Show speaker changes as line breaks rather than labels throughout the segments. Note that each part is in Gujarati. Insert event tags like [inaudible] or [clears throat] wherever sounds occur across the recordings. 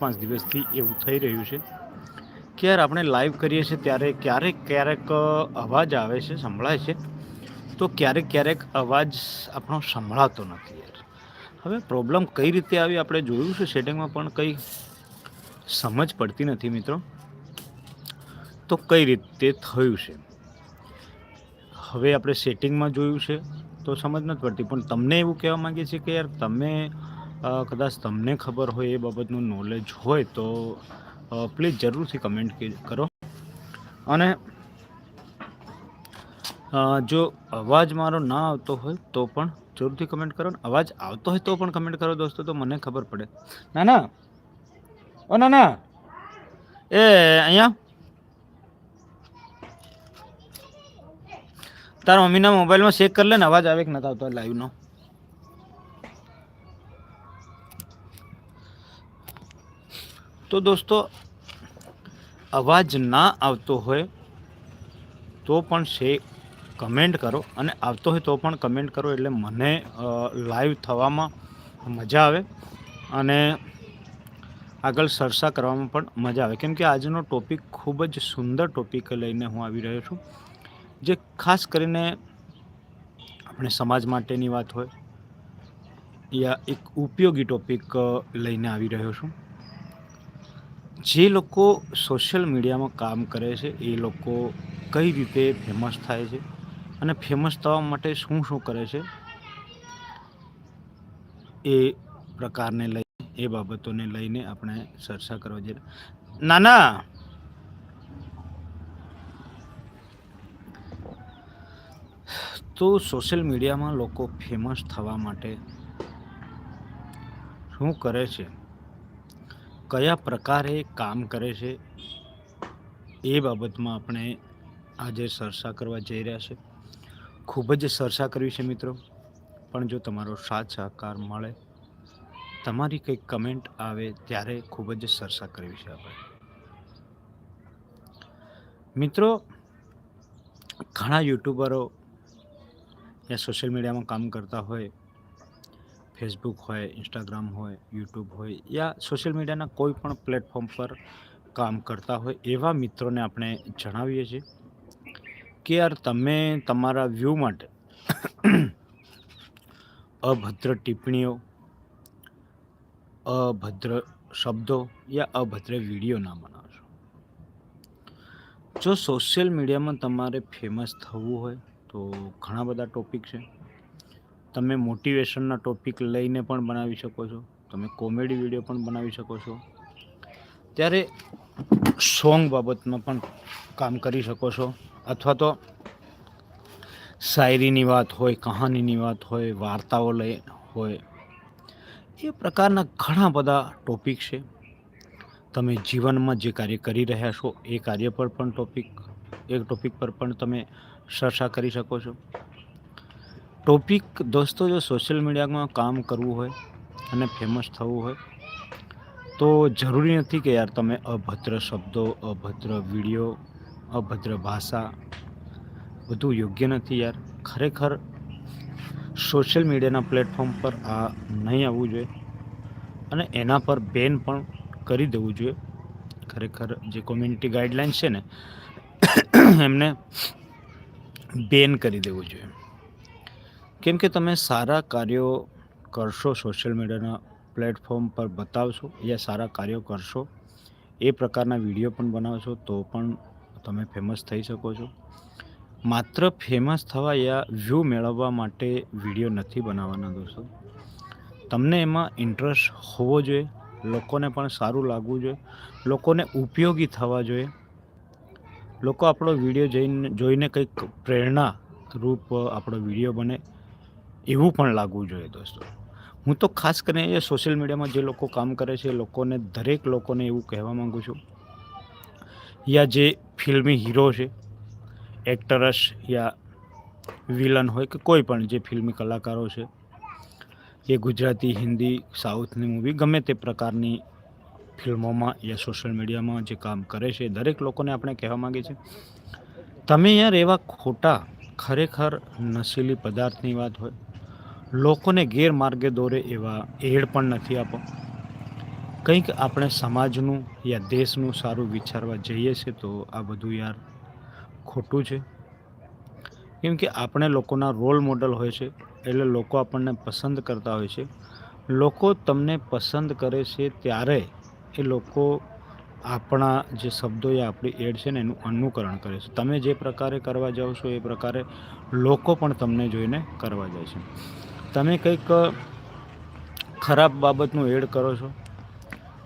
પાંચ દિવસથી એવું થઈ રહ્યું છે. કે યાર આપણે લાઈવ કરીએ છીએ ત્યારે ક્યારેક ક્યારેક અવાજ આવે છે, સંભળાય છે. તો ક્યારેક ક્યારેક અવાજ આપણો સંભળાતો નથી યાર. હવે પ્રોબ્લેમ કઈ રીતે આવી આપણે જોયું છે સેટિંગમાં પણ કંઈ સમજ પડતી નથી મિત્રો. તો કઈ રીતે થયું છે? હવે આપણે સેટિંગમાં જોયું છે તો સમજ નથી પડતી. પણ તમને એવું કહેવા માંગીએ છીએ કે યાર તમે કદાચ તમને ખબર હોય એ બાબતનું નોલેજ હોય તો પ્લીઝ જરૂરથી કમેન્ટ કરો. અને જો અવાજ મારો ના આવતો હોય તો પણ જરૂરથી કમેન્ટ કરો ને અવાજ આવતો હોય તો પણ કમેન્ટ કરો દોસ્તો, તો મને ખબર પડે. ના ના ઓ ના ના એ અહીંયા. તારા મમ્મીના મોબાઈલમાં ચેક કરી લે ને, અવાજ આવે કે નથી આવતો લાઈવનો તો દોસ્તો, અવાજ ના આવતો હોય તો પણ શે કમેન્ટ કરો. અને આવતો હોય તો પણ કમેન્ટ કરો એટલે મને લાઈવ થવામાં મજા આવે. અને આગળ સરસા કરવામાં પણ મજા આવે. કેમ કે આજનો ટોપિક ખૂબ જ સુંદર ટોપિક લઈને હું આવી રહ્યો છું, જે ખાસ કરીને આપણે સમાજ માટેની વાત હોય, યા એક ઉપયોગી ટોપિક લઈને આવી રહ્યો છું. જે લોકો સોશિયલ મીડિયામાં કામ કરે છે, એ લોકો કઈ રીતે ફેમસ થાય છે અને ફેમસ થવા માટે શું શું કરે છે, એ પ્રકારને લઈ, એ બાબતોને લઈને આપણે ચર્ચા કરવા જઈએ ના ના તો સોશિયલ મીડિયામાં લોકો ફેમસ થવા માટે શું કરે છે? કયા પ્રકારે કામ કરે છે એ બાબતમાં આપણે આજે ચર્ચા કરવા જઈ રહ્યા છે. ખૂબ જ ચર્ચા કરવી છે મિત્રો. પણ જો તમારો સાથ સહકાર મળે, તમારી કંઈક કમેન્ટ આવે ત્યારે ખૂબ જ ચર્ચા કરવી છે આપણે. મિત્રો, ઘણા યુટ્યુબરો યા સોશિયલ મીડિયામાં કામ કરતા હોય ફેસબુક હોય ઇન્સ્ટાગ્રામ હોય યુટ્યુબ હોય યા સોશિયલ મીડિયાના કોઈ પણ પ્લેટફોર્મ પર કામ કરતા હોય એવા મિત્રોને આપણે જણાવીએ છીએ કે યાર તમે તમારા વ્યૂ માટે [coughs] અભદ્ર ટિપ્પણીઓ, અભદ્ર શબ્દો યા અભદ્ર વીડિયો ના બનાવશો જો સોશિયલ મીડિયામાં તમારે ફેમસ થવું હોય તો ઘણા બધા ટોપિક છે. તમે મોટિવેશનના ટોપિક લઈને પણ બનાવી શકો છો. તમે કોમેડી વીડિયો પણ બનાવી શકો છો. ત્યારે સોંગ બાબતમાં પણ કામ કરી શકો છો. અથવા તો શાયરીની વાત હોય, કહાનીની વાત હોય, વાર્તાઓ લઈ હોય, એ પ્રકારના ઘણા બધા ટોપિક છે. તમે જીવનમાં જે કાર્ય કરી રહ્યા છો, એ કાર્ય પર પણ ટોપિક એક ટોપિક પર પણ તમે ચર્ચા કરી શકો છો. ટોપિક દોસ્તો, જો સોશિયલ મીડિયામાં કામ કરવું હોય અને ફેમસ થવું હોય, તો જરૂરી નથી કે યાર તમે અભદ્ર શબ્દો, અભદ્ર વીડિયો, અભદ્ર ભાષા, બધું યોગ્ય નથી યાર. ખરેખર સોશિયલ મીડિયાના પ્લેટફોર્મ પર આ નહીં આવવું જોઈએ અને એના પર બેન પણ કરી દેવું જોઈએ. ખરેખર જે કોમ્યુનિટી ગાઈડલાઇન છે ને, એમને બેન કરી દેવું જોઈએ. કેમ કે તમે સારા કાર્યો કરશો સોશિયલ મીડિયાના પ્લેટફોર્મ પર બતાવશો યા સારા કાર્યો કરશો, એ પ્રકારના વીડિયો પણ બનાવશો, તો પણ તમે ફેમસ થઈ શકો છો. માત્ર ફેમસ થવા યા વ્યૂ મેળવવા માટે વીડિયો નથી બનાવવાના દોસ્તો. તમને એમાં ઇન્ટરેસ્ટ હોવો જોઈએ, લોકોને પણ સારું લાગવું જોઈએ, લોકોને ઉપયોગી થવા જોઈએ. લોકો આપણો વીડિયો જઈને, જોઈને કંઈક પ્રેરણા રૂપ આપણો વીડિયો બને એવું પણ લાગવું જોઈએ દોસ્તો. હું તો ખાસ કરીને એ સોશિયલ મીડિયામાં જે લોકો કામ કરે છે લોકોને દરેક લોકોને એવું કહેવા માગું છું. યા જે ફિલ્મી હીરો છે એક્ટરસ યા વિલન હોય કે કોઈ પણ જે ફિલ્મી કલાકારો છે, એ ગુજરાતી, હિન્દી, સાઉથની મૂવી ગમે તે પ્રકારની ફિલ્મોમાં યા સોશિયલ મીડિયામાં જે કામ કરે છે દરેક લોકોને આપણે કહેવા માગીએ છીએ. તમે યાર એવા ખોટા, ખરેખર નશીલી પદાર્થની વાત હોય લોકોને ગેરમાર્ગે દોરે એવા એડ પણ નથી આપો. કંઈક આપણે સમાજનું યા દેશનું સારું વિચારવા જઈએ છીએ તો આ બધું યાર ખોટું છે. કેમ કે આપણે લોકોના રોલ મોડલ હોય છે, એટલે લોકો આપણને પસંદ કરતા હોય છે. લોકો તમને પસંદ કરે છે ત્યારે એ લોકો આપણા જે શબ્દો યા આપણી એડ છે ને એનું અનુકરણ કરે છે. તમે જે પ્રકારે કરવા જાઓ છો એ પ્રકારે લોકો પણ તમને જોઈને કરવા જાય છે. તમે કંઈક ખરાબ બાબતનું એડ કરો છો,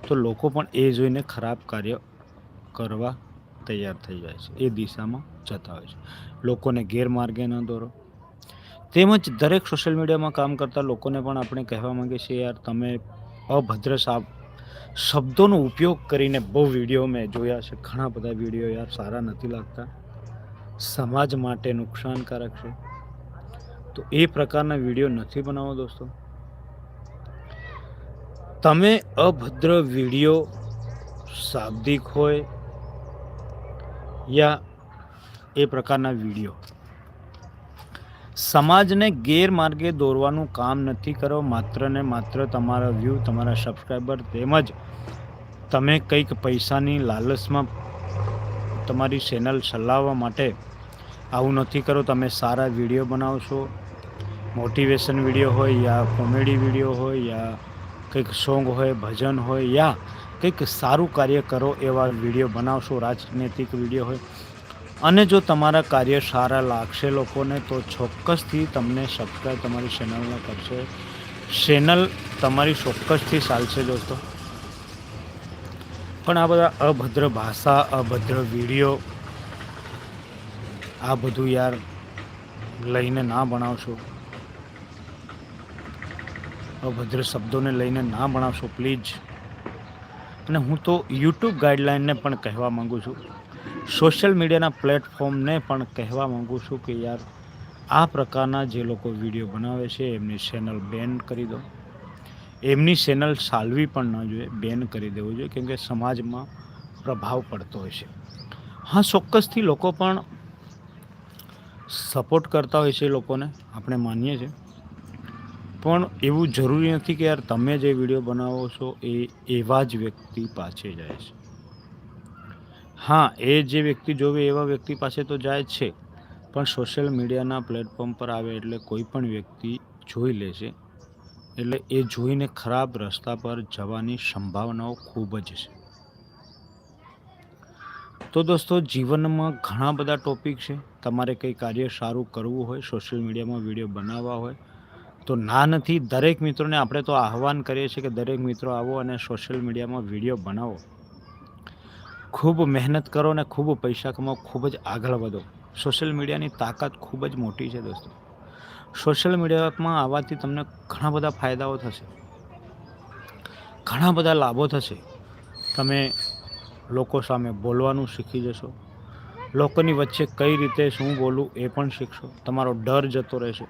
તો લોકો પણ એ જોઈને ખરાબ કાર્ય કરવા તૈયાર થઈ જાય છે. એ દિશામાં જતા હોય છે. લોકોને ગેરમાર્ગે ન દોરો. તેમજ દરેક સોશિયલ મીડિયામાં કામ કરતા લોકોને પણ આપણે કહેવા માંગીએ છીએ, યાર, તમે અભદ્ર સાબ શબ્દોનો ઉપયોગ કરીને બહુ વીડિયો મેં જોયા છે. ઘણા બધા વીડિયો યાર સારા નથી લાગતા. સમાજ માટે નુકસાનકારક છે. તો એ પ્રકારના વીડિયો નથી બનાવો દોસ્તો. તમે અભદ્ર વીડિયો શાબ્દિક હોય યા એ પ્રકારના વીડિયો. સમાજને ગેરમાર્ગે દોરવાનું કામ નથી કરો, માત્ર ને માત્ર તમારા વ્યૂ તમારા સબસ્ક્રાઈબર તેમજ તમે કંઈક પૈસાની લાલચમાં તમારી ચેનલ ચલાવવા માટે આવું નથી કરો, તમે સારા વીડિયો બનાવો છો. મોટિવેશન વીડિયો હોય યા કોમેડી વીડિયો હોય યા કંઈક સોંગ હોય, ભજન હોય યા કંઈક સારું કાર્ય કરો એવા વીડિયો બનાવશો રાજનૈતિક વીડિયો હોય. અને જો તમારા કાર્ય સારા લાગશે લોકોને, તો ચોક્કસથી તમને સબસ્ક્રાઈબ તમારી ચેનલને કરશે. ચેનલ તમારી ચોક્કસથી ચાલશે દોસ્તો. પણ આ બધા અભદ્ર ભાષા, અભદ્ર વીડિયો આ બધું યાર લઈને ના ભણાવશો. અભદ્ર શબ્દોને લઈને ના ભણાવશો પ્લીઝ અને હું તો યુટ્યુબ ગાઈડલાઇનને પણ કહેવા માગું છું. સોશિયલ મીડિયાના પ્લેટફોર્મને પણ કહેવા માગું છું કે યાર, આ પ્રકારના જે લોકો વીડિયો બનાવે છે, એમની ચેનલ બેન કરી દો. એમની ચેનલ ચાલવી પણ ન જોઈએ, બેન કરી દેવું જોઈએ કેમ કે સમાજમાં પ્રભાવ પડતો હોય છે. હા, ચોક્કસથી લોકો પણ સપોર્ટ કરતા હોય છે એ લોકોને, આપણે માનીએ છીએ. પણ એવું જરૂરી નથી કે યાર તમે જે વીડિયો બનાવો છો એ એવા જ વ્યક્તિ પાસે જાય છે. હા, એ જે વ્યક્તિ જોવે એવા વ્યક્તિ પાસે તો જાય છે, પણ સોશિયલ મીડિયાના પ્લેટફોર્મ પર આવે એટલે કોઈ પણ વ્યક્તિ જોઈ લે છે. એટલે એ જોઈને ખરાબ રસ્તા પર જવાની સંભાવનાઓ ખૂબ જ છે. તો દોસ્તો, જીવનમાં ઘણા બધા ટોપિક છે. તમારે કંઈ કાર્ય સારું કરવું હોય સોશિયલ મીડિયામાં વીડિયો બનાવવા હોય, તો ના નથી, દરેક મિત્રોને આપણે તો આહવાન કરીએ છીએ કે દરેક મિત્રો આવો અને સોશિયલ મીડિયામાં વીડિયો બનાવો. ખૂબ મહેનત કરો અને ખૂબ પૈસા કમાવો ખૂબ જ આગળ વધો. સોશિયલ મીડિયાની તાકાત ખૂબ જ મોટી છે દોસ્તો. સોશિયલ મીડિયામાં આવવાથી તમને ઘણા બધા ફાયદાઓ થશે. ઘણા બધા લાભો થશે. તમે લોકો સામે બોલવાનું શીખી જશો. લોકોની વચ્ચે કઈ રીતે શું બોલવું એ પણ શીખશો. તમારો ડર જતો રહેશે.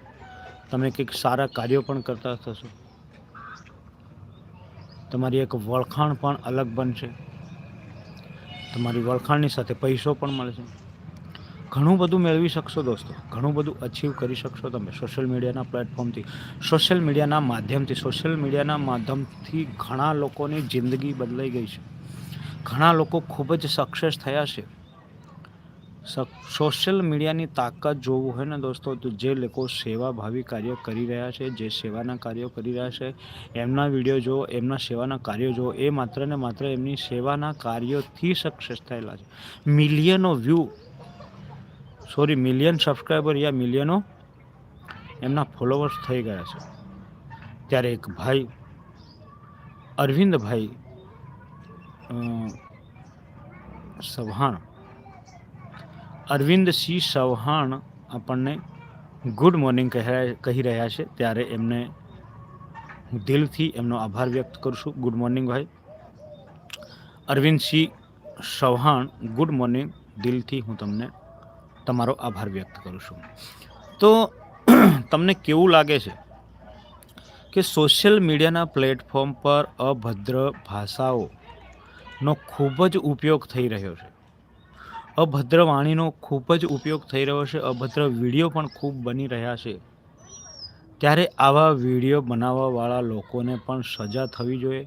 તમે કંઈક સારા કાર્યો પણ કરતા થશો. તમારી એક વળખાણ પણ અલગ બનશે. તમારી વળખાણની સાથે પૈસો પણ મળશે. ઘણું બધું મેળવી શકશો દોસ્તો. ઘણું બધું અચીવ કરી શકશો તમે સોશિયલ મીડિયાના પ્લેટફોર્મથી સોશિયલ મીડિયાના માધ્યમથી. સોશિયલ મીડિયાના માધ્યમથી ઘણા લોકોની જિંદગી બદલાઈ ગઈ છે. ઘણા લોકો ખૂબ જ સક્સેસ થયા છે. સોશિયલ મીડિયાની તાકાત જોવું હોય ને દોસ્તો, તો જે લોકો સેવાભાવી કાર્ય કરી રહ્યા છે, જે સેવાના કાર્યો કરી રહ્યા છે, એમના વીડિયો જુઓ, એમના સેવાના કાર્યો જુઓ, એ માત્ર ને માત્ર એમની સેવાના કાર્યોથી સક્સેસ થયેલા છે. મિલિયનો વ્યૂ સોરી મિલિયન સબસ્ક્રાઈબર યા મિલિયનો એમના ફોલોવર્સ થઈ ગયા છે. ત્યારે એક ભાઈ, અરવિંદભાઈ સભાણ અરવિંદસિંહ સવ્હાણ આપણને ગુડ મોર્નિંગ કહી રહ્યા છે. ત્યારે એમને હું દિલથી એમનો આભાર વ્યક્ત કરું છું. ગુડ મોર્નિંગ ભાઈ. Arvindsinh Chauhan good morning. દિલથી હું તમને તમારો આભાર વ્યક્ત કરું છું. તો [clears throat] તમને કેવું લાગે છે કે સોશિયલ મીડિયાના પ્લેટફોર્મ પર અભદ્ર ભાષાઓનો ખૂબ જ ઉપયોગ થઈ રહ્યો છે. અભદ્ર વાણીનો ખૂબ જ ઉપયોગ થઈ રહ્યો છે. અભદ્ર વીડિયો પણ ખૂબ બની રહ્યા છે. ત્યારે આવા વીડિયો બનાવવાવાળા લોકોને પણ સજા થવી જોઈએ.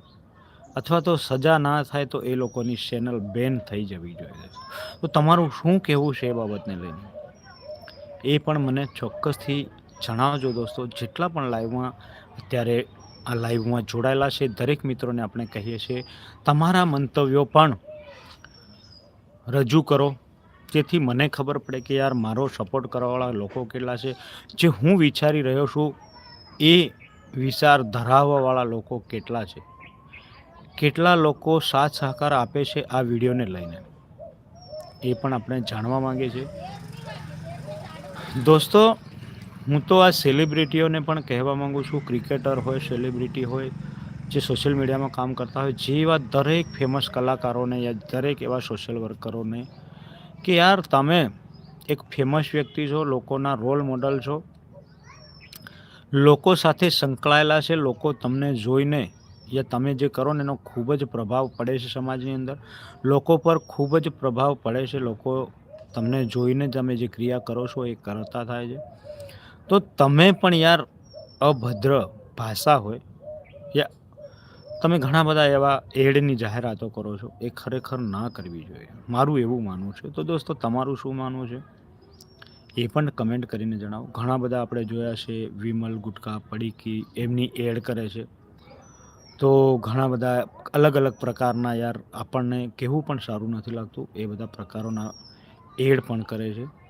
અથવા તો સજા ના થાય તો એ લોકોની ચેનલ બેન થઈ જવી જોઈએ. તો તમારું શું કહેવું છે એ બાબતને લઈને? એ પણ મને ચોક્કસથી જણાવજો દોસ્તો. જેટલા પણ લાઈવમાં અત્યારે આ લાઈવમાં જોડાયેલા છે. દરેક મિત્રોને આપણે કહીએ છીએ, તમારા મંતવ્યો પણ રજૂ કરો. જેથી મને ખબર પડે કે યાર, મારો સપોર્ટ કરવાવાળા લોકો કેટલા છે. જે હું વિચારી રહ્યો છું, એ વિચાર ધરાવવાવાળા લોકો કેટલા છે. કેટલા લોકો સાથ સહકાર આપે છે આ વિડીયોને લઈને. એ પણ આપણે જાણવા માંગીએ છીએ. દોસ્તો હું તો આ સેલિબ્રિટીઓને પણ કહેવા માગું છું ક્રિકેટર હોય સેલિબ્રિટી હોય, જે સોશિયલ મીડિયામાં કામ કરતા હોય જે એવા દરેક ફેમસ કલાકારોને યા દરેક એવા સોશિયલ વર્કરોને કે યાર તમે એક ફેમસ વ્યક્તિ છો, લોકોના રોલ મોડલ છો, લોકો સાથે સંકળાયેલા છે, લોકો તમને જોઈને યા તમે જે કરો ને એનો ખૂબ જ પ્રભાવ પડે છે સમાજની અંદર, લોકો પર ખૂબ જ પ્રભાવ પડે છે, લોકો તમને જોઈને તમે જે ક્રિયા કરો છો એ કરતા થાય છે. તો તમે પણ યાર અભદ્ર ભાષા હોય. યા, તમે ઘણા બધા એવા એડની જાહેરાતો કરો છો. એ ખરેખર ના કરવી જોઈએ. મારું એવું માનવું છે. તો દોસ્તો, તમારું શું માનવું છે? એ પણ કમેન્ટ કરીને જણાવો. ઘણા બધા આપણે જોયા છે, વિમલ, ગુટકા, પડીકી, એમની એડ કરે છે. તો ઘણા બધા અલગ અલગ પ્રકારના યાર આપણને કહેવું પણ સારું નથી લાગતું. એ બધા પ્રકારોના એડ પણ કરે છે.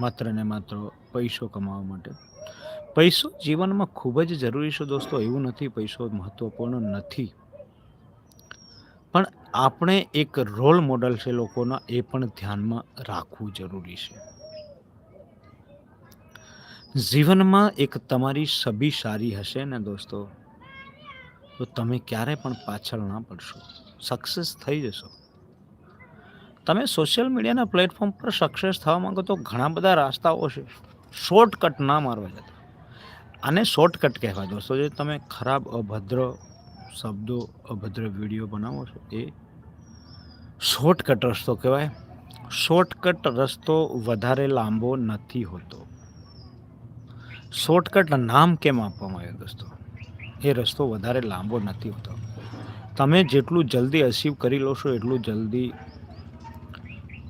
માત્ર ને માત્ર પૈસો કમાવા માટે. પૈસો જીવનમાં ખૂબ જ જરૂરી છે દોસ્તો, એવું નથી પૈસો મહત્વપૂર્ણ નથી. પણ આપણે એક રોલ મોડલ છે લોકોના, એ પણ ધ્યાનમાં રાખવું જરૂરી છે. જીવનમાં એક તમારી સભી સારી હશે ને દોસ્તો, તો તમે ક્યારે પણ પાછળ ના પડશો. સક્સેસ થઈ જશો. તમે સોશિયલ મીડિયાના પ્લેટફોર્મ પર સક્સેસ થવા માંગો તો ઘણા બધા રસ્તાઓ છે. શોર્ટકટ ના મારવા જતા. આને શોર્ટકટ કહેવાય દોસ્તો. જે તમે ખરાબ, અભદ્ર શબ્દો, અભદ્ર વીડિયો બનાવો છો, એ શોર્ટકટ રસ્તો કહેવાય. શોર્ટકટ રસ્તો વધારે લાંબો નથી હોતો. શોર્ટકટ નામ કેમ આપવામાં આવ્યું દોસ્તો? એ રસ્તો વધારે લાંબો નથી હોતો. તમે જેટલું જલ્દી અચીવ કરી લો છો, એટલું જલ્દી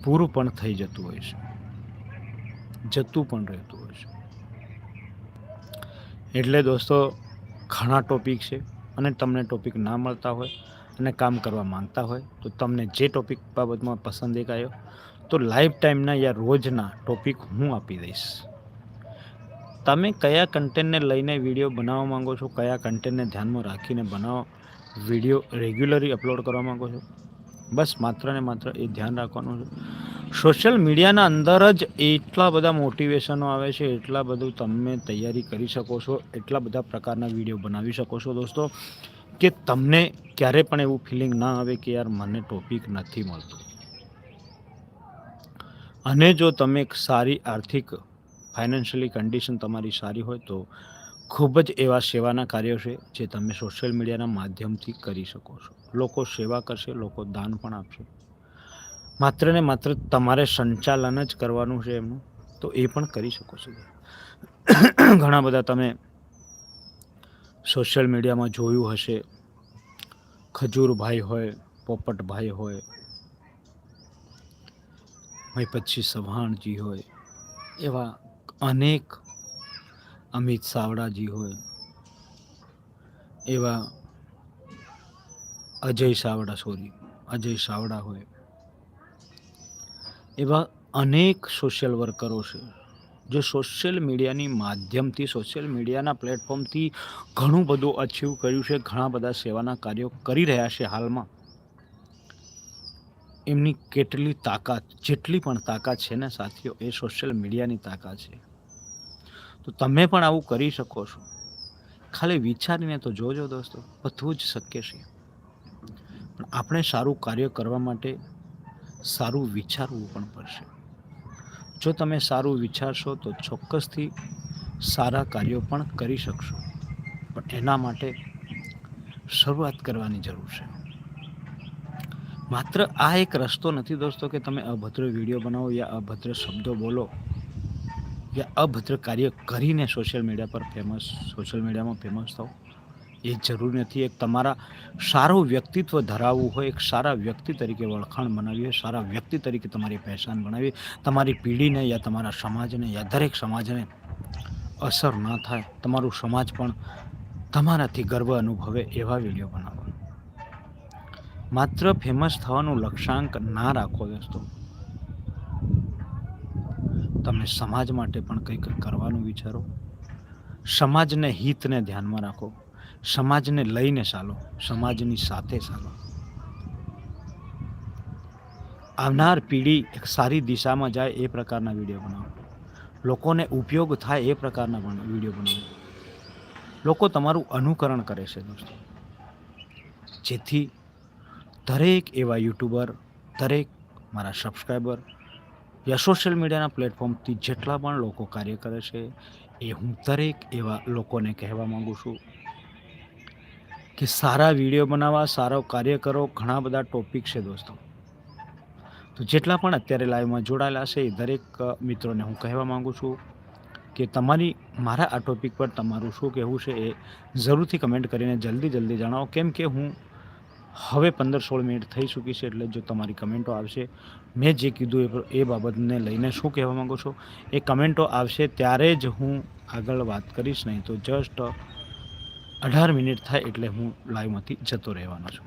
પૂરું પણ થઈ જતું હોય છે. જતું પણ રહેતું હોય છે. એટલે દોસ્તો, ઘણા ટોપિક છે અને તમને ટોપિક ના મળતા હોય અને કામ કરવા માંગતા હોય, તો તમને જે ટોપિક બાબતમાં પસંદ આવ્યો તો લાઈફ ટાઈમના યા રોજના ટોપિક હું આપી દઈશ. તમે કયા કન્ટેન્ટને લઈને વીડિયો બનાવવા માંગો છો, કયા કન્ટેન્ટને ધ્યાનમાં રાખીને બનાવો વીડિયો રેગ્યુલરી અપલોડ કરવા માંગો છો? બસ માત્ર ને માત્ર એ ધ્યાન રાખવાનું છે. સોશિયલ મીડિયાના અંદર જ એટલા બધા મોટિવેશનો આવે છે, એટલા બધું તમે તૈયારી કરી શકો છો, એટલા બધા પ્રકારના વીડિયો બનાવી શકો છો દોસ્તો, કે તમને ક્યારે પણ એવું ફિલિંગ ના આવે કે યાર મને ટોપિક નથી મળતું. અને જો તમે સારી આર્થિક ફાઇનાન્શિયલી કન્ડિશન તમારી સારી હોય તો ખૂબ જ એવા સેવાના કાર્યો છે જે તમે સોશિયલ મીડિયાના માધ્યમથી કરી શકો છો. લોકો સેવા કરશે, લોકો દાન પણ આપશે. માત્ર ને માત્ર તમારે સંચાલન જ કરવાનું છે એમનું, તો એ પણ કરી શકો છો. ઘણા બધા તમે સોશિયલ મીડિયામાં જોયું હશે. ખજૂરભાઈ હોય, પોપટભાઈ હોય ભાઈ પછી સભાણજી હોય, એવા અનેક અમિત સાવડાજી હોય, એવા અજય સાવડા સોરી અજય સાવડા હોય, એવા અનેક સોશિયલ વર્કરો છે, જે સોશિયલ મીડિયાની માધ્યમથી સોશિયલ મીડિયાના પ્લેટફોર્મથી ઘણું બધું અચીવ કર્યું છે, ઘણા બધા સેવાના કાર્યો કરી રહ્યા છે હાલમાં. એમની કેટલી તાકાત, જેટલી પણ તાકાત છે ને સાથીઓ, એ સોશિયલ મીડિયાની તાકાત છે. તો તમે પણ આવું કરી શકો છો. ખાલી વિચારીને તો જોજો દોસ્તો, બધું જ શક્ય છે. પણ આપણે સારું કાર્ય કરવા માટે સારું વિચારવું પણ પડશે. જો તમે સારું વિચારશો તો ચોક્કસથી સારા કાર્યો પણ કરી શકશો. પણ એના માટે શરૂઆત કરવાની જરૂર છે. માત્ર આ એક રસ્તો નથી દોસ્તો કે તમે અભદ્ર વીડિયો બનાવો યા અભદ્ર શબ્દો બોલો. યા અભદ્ર કાર્ય કરીને સોશિયલ મીડિયા પર ફેમસ સોશિયલ મીડિયામાં ફેમસ થાઓ, એ જરૂરી નથી. એક તમારા સારું વ્યક્તિત્વ ધરાવવું હોય, એક સારા વ્યક્તિ તરીકે વળખાણ બનાવી હોય સારા વ્યક્તિ તરીકે તમારી પહેચાન બનાવી તમારી પેઢીને યા તમારા સમાજને યા દરેક સમાજને અસર ના થાય. તમારું સમાજ પણ તમારાથી ગર્વ અનુભવે એવા વીડિયો બનાવો. માત્ર ફેમસ થવાનું લક્ષ્યાંક ના રાખો દોસ્તો. તમે સમાજ માટે પણ કંઈક કરવાનું વિચારો. સમાજને હિતને ધ્યાનમાં રાખો. સમાજને લઈને ચાલો. સમાજની સાથે ચાલો. આવનાર પેઢી એક સારી દિશામાં જાય એ પ્રકારના વીડિયો બનાવો. લોકોને ઉપયોગ થાય એ પ્રકારના પણ વીડિયો બનાવો. લોકો તમારું અનુકરણ કરે છે દોસ્તો. જેથી દરેક એવા યુટ્યુબર, દરેક મારા સબસ્ક્રાઈબર યા સોશિયલ મીડિયાના પ્લેટફોર્મથી જેટલા પણ લોકો કાર્ય કરે છે, એ હું દરેક એવા લોકોને કહેવા માગું છું કે સારા વીડિયો બનાવવા, સારો કાર્ય કરો, ઘણા બધા ટોપિક છે દોસ્તો. તો જેટલા પણ અત્યારે લાઈવમાં જોડાયેલા છે, એ દરેક મિત્રોને હું કહેવા માગું છું કે તમારી, મારા આ ટોપિક પર તમારું શું કહેવું છે એ જરૂરથી કમેન્ટ કરીને જલ્દી જલ્દી જણાવો. કેમ કે હું હવે પંદર સોળ મિનિટ થઈ ચૂકી છે એટલે જો તમારી કમેન્ટો આવશે, મેં જે કીધું એ એ બાબતને લઈને શું કહેવા માગું છું? એ કમેન્ટો આવશે ત્યારે જ હું આગળ વાત કરીશ, નહીં તો જસ્ટ અઢાર મિનિટ થાય એટલે હું લાઈવમાંથી જતો રહેવાનો છું.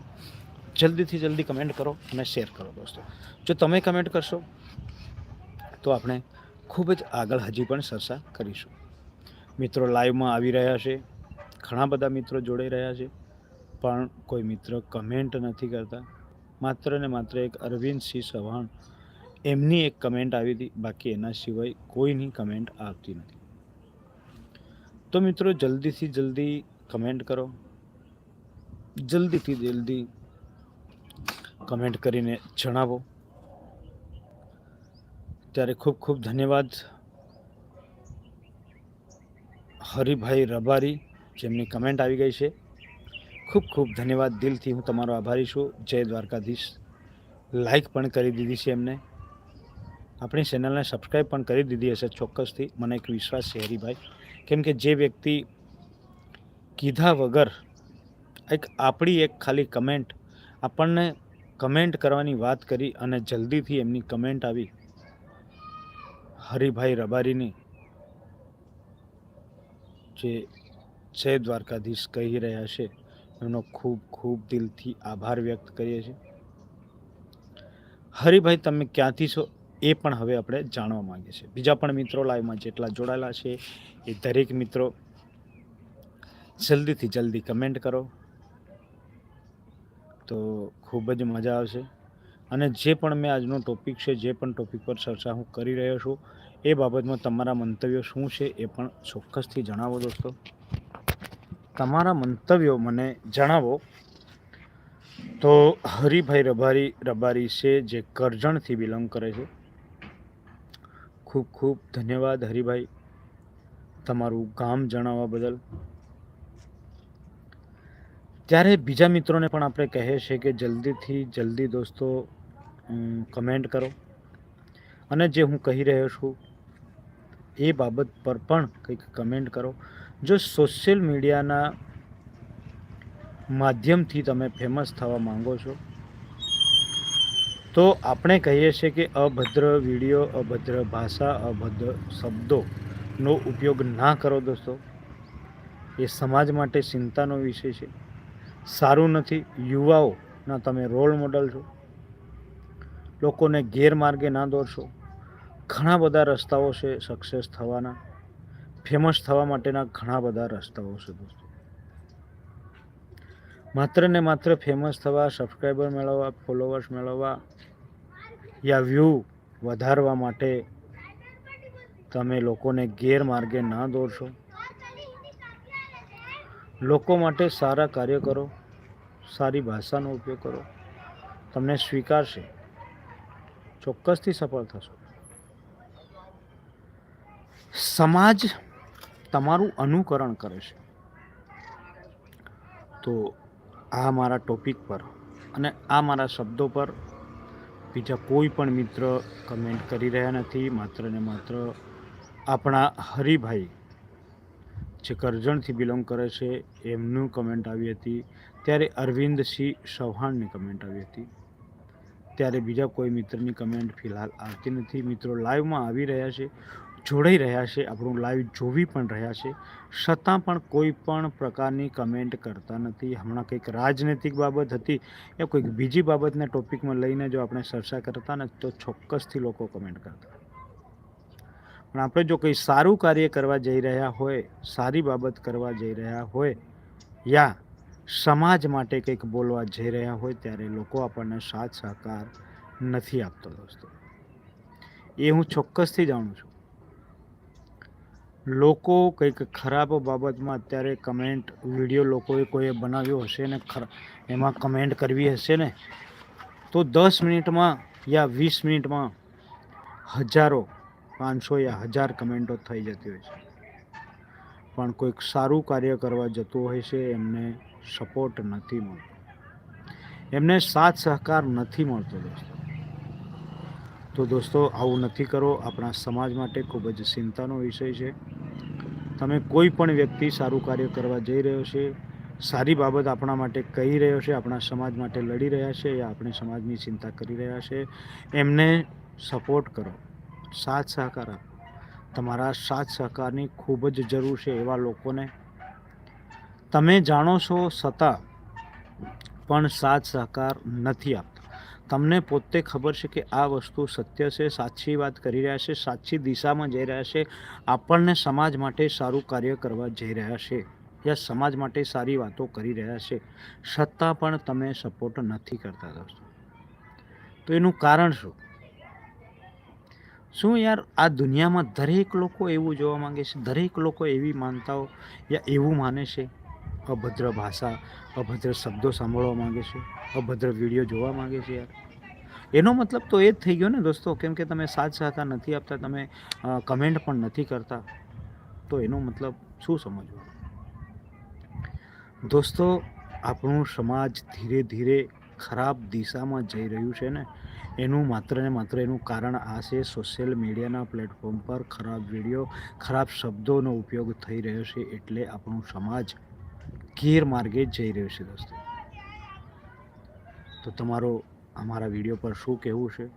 જલ્દીથી જલ્દી કમેન્ટ કરો અને શેર કરો દોસ્તો. જો તમે કમેન્ટ કરશો, તો આપણે ખૂબ જ આગળ હજી પણ ચર્ચા કરીશું. મિત્રો લાઈવમાં આવી રહ્યા છે, ઘણા બધા મિત્રો જોડાઈ રહ્યા છે. પણ કોઈ મિત્ર કમેન્ટ નથી કરતા. માત્ર ને માત્ર એક અરવિંદસિંહ ચૌહાણ. એમની એક કમેન્ટ આવી હતી, બાકી એના સિવાય કોઈની કમેન્ટ આવતી નથી. તો મિત્રો, જલ્દીથી જલ્દી કમેન્ટ કરો. જલ્દીથી જલ્દી કમેન્ટ કરીને જણાવો. ત્યારે ખૂબ ખૂબ ધન્યવાદ. હરિભાઈ રબારી, જેમની કમેન્ટ આવી ગઈ છે. ખૂબ ખૂબ ધન્યવાદ દિલથી હું તમારો આભારી છું. જય દ્વારકાધીશ. લાઈક પણ કરી દીધી છે એમને. આપણી ચેનલને સબસ્ક્રાઈબ પણ કરી દીધી હશે ચોક્કસથી. મને એક વિશ્વાસ છે હરિભાઈ. કેમ કે જે વ્યક્તિ કીધા વગર એક આપણી એક ખાલી કમેન્ટ આપણને કમેન્ટ કરવાની વાત કરી અને જલ્દીથી એમની કમેન્ટ આવી. હરિભાઈ રબારીની જે જય દ્વારકાધીશ કહી રહ્યા છે. એમનો ખૂબ ખૂબ દિલથી આભાર વ્યક્ત કરીએ છીએ. હરિભાઈ, તમે ક્યાંથી છો? એ પણ હવે આપણે જાણવા માંગીએ છીએ. બીજા પણ મિત્રો લાઈવમાં જેટલા જોડાયેલા છે, એ દરેક મિત્રો જલ્દીથી જલ્દી કમેન્ટ કરો. તો ખૂબ જ મજા આવશે. અને જે પણ મેં આજનો ટોપિક છે, જે પણ ટોપિક પર ચર્ચા હું કરી રહ્યો છું, એ બાબતમાં તમારા મંતવ્યો શું છે એ પણ ચોક્કસથી જણાવો દોસ્તો. તમારા મંતવ્યો મને જણાવો. તો હરિભાઈ રબારી રબારી છે, જે કરજણથી બિલોંગ કરે છે. ખૂબ ખૂબ ધન્યવાદ હરિભાઈ તમારું ગામ જણાવવા બદલ. ત્યારે બીજા મિત્રોને પણ આપણે કહે છે કે જલ્દીથી જલ્દી દોસ્તો કમેન્ટ કરો. અને જે હું કહી રહ્યો છું, એ બાબત પર પણ કંઈક કમેન્ટ કરો. જો સોશિયલ મીડિયાના માધ્યમથી તમે ફેમસ થવા માંગો છો, તો આપણે કહીએ છીએ કે અભદ્ર વીડિયો, અભદ્ર ભાષા, અભદ્ર શબ્દોનો ઉપયોગ ના કરો દોસ્તો. એ સમાજ માટે ચિંતાનો વિષય છે. સારું નથી, યુવાઓના તમે રોલ મોડલ છો. લોકોને ગેરમાર્ગે ના દોરશો. ઘણા બધા રસ્તાઓ છે સક્સેસ થવાના. ફેમસ થવા માટેના ઘણા બધા રસ્તાઓ છે દોસ્તો. માત્ર ને માત્ર ફેમસ થવા સબસ્ક્રાઈબર મેળવવા ફોલોવર્સ મેળવવા યા વ્યૂ વધારવા માટે તમે લોકોને ગેરમાર્ગે ના દોરશો. લોકો માટે સારા કાર્ય કરો, સારી ભાષાનો ઉપયોગ કરો, તમને સ્વીકારશે, ચોક્કસથી સફળ થશો. સમાજ તમારું અનુકરણ કરે છે. તો આ મારા ટોપિક પર અને આ મારા શબ્દો પર બીજા કોઈ પણ મિત્ર કમેન્ટ કરી રહ્યા નથી. માત્ર ને માત્ર આપણા હરિભાઈ જે કરજણથી બિલોંગ કરે છે, એમનું કમેન્ટ આવી હતી. ત્યારે અરવિંદસિંહ ચૌહાણની કમેન્ટ આવી હતી. ત્યારે બીજા કોઈ મિત્રની કમેન્ટ ફિલહાલ આવતી નથી. મિત્રો લાઈવમાં આવી રહ્યા છે. જોડાઈ રહ્યા છે, આપણું લાઈવ જોવી પણ રહ્યા છે. છતાં પણ કોઈ પણ પ્રકારની કમેન્ટ કરતા નથી. હમણાં કંઈક રાજનૈતિક બાબત હતી એ કોઈક બીજી બાબતને ટોપિકમાં લઈને જો આપણે ચર્ચા કરતા ને તો ચોક્કસથી લોકો કમેન્ટ કરતા. પણ આપણે જો કંઈ સારું કાર્ય કરવા જઈ રહ્યા હોય, સારી બાબત કરવા જઈ રહ્યા હોય યા સમાજ માટે કંઈક બોલવા જઈ રહ્યા હોય ત્યારે લોકો આપણને સાથ સહકાર નથી આપતો દોસ્તો. એ હું ચોક્કસથી જાણું છું. લોકો કંઈક ખરાબ બાબતમાં અત્યારે કમેન્ટ વીડિયો લોકોએ કોઈએ બનાવ્યો હશે ને એમાં કમેન્ટ કરવી હશે ને? તો દસ મિનિટમાં યા વીસ મિનિટમાં હજારો, પાંચસો યા હજાર કમેન્ટો થઈ જતી હોય છે. પણ કોઈક સારું કાર્ય કરવા જતું હોય છે, એમને સપોર્ટ નથી મળતો. એમને સાથ સહકાર નથી મળતો દોસ્તો. તો દોસ્તો, આવું નથી કરો. આપણા સમાજ માટે ખૂબ જ ચિંતાનો વિષય છે. તમે કોઈ પણ વ્યક્તિ સારું કાર્ય કરવા જઈ રહ્યો છે, સારી બાબત આપણા માટે કહી રહ્યો છે, આપણા સમાજ માટે લડી રહ્યા છે યા આપણે સમાજની ચિંતા કરી રહ્યા છે, એમને સપોર્ટ કરો. સાથ સહકાર આપો. તમારા સાથ સહકારની ખૂબ જ જરૂર છે એવા લોકોને. તમે જાણો છો છતાં પણ સાથ સહકાર નથી આપતા. તમને પોતે ખબર છે કે આ વસ્તુ સત્ય છે, સાચી વાત કરી રહ્યા છે, સાચી દિશામાં જઈ રહ્યા છે, આપણને સમાજ માટે સારું કાર્ય કરવા જઈ રહ્યા છે યા સમાજ માટે સારી વાતો કરી રહ્યા છે, છતાં પણ તમે સપોર્ટ નથી કરતા દોસ્તો. તો એનું કારણ શું? શું યાર આ દુનિયામાં દરેક લોકો એવું જોવા માંગે છે? દરેક લોકો એવી માનતાઓ યા એવું માને છે? અભદ્ર ભાષા, અભદ્ર શબ્દો સાંભળવા માંગે છે? અભદ્ર વીડિયો જોવા માંગે છે યાર. એનો મતલબ તો એ જ થઈ ગયો ને દોસ્તો, કેમ કે તમે સાથ સહકાર નથી આપતા, તમે કમેન્ટ પણ નથી કરતા, તો એનો મતલબ શું સમજવું? દોસ્તો, આપણું સમાજ ધીરે ધીરે ખરાબ દિશામાં જઈ રહ્યું છે ને, એનું માત્ર ને માત્ર એનું કારણ આ છે સોશિયલ મીડિયાના પ્લેટફોર્મ પર ખરાબ વીડિયો, ખરાબ શબ્દોનો ઉપયોગ થઈ રહ્યો છે, એટલે આપણું સમાજ ગેરમાર્ગે જઈ રહ્યું છે દોસ્તો. તો તમારો અમારા વીડિયો પર શું કહેવું છે?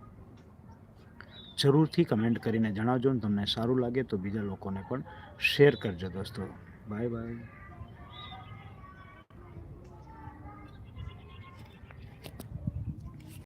જરૂરથી કમેન્ટ કરીને જણાવજો ને તમને સારું લાગે તો બીજા લોકોને પણ શેર કરજો દોસ્તો. Bye bye.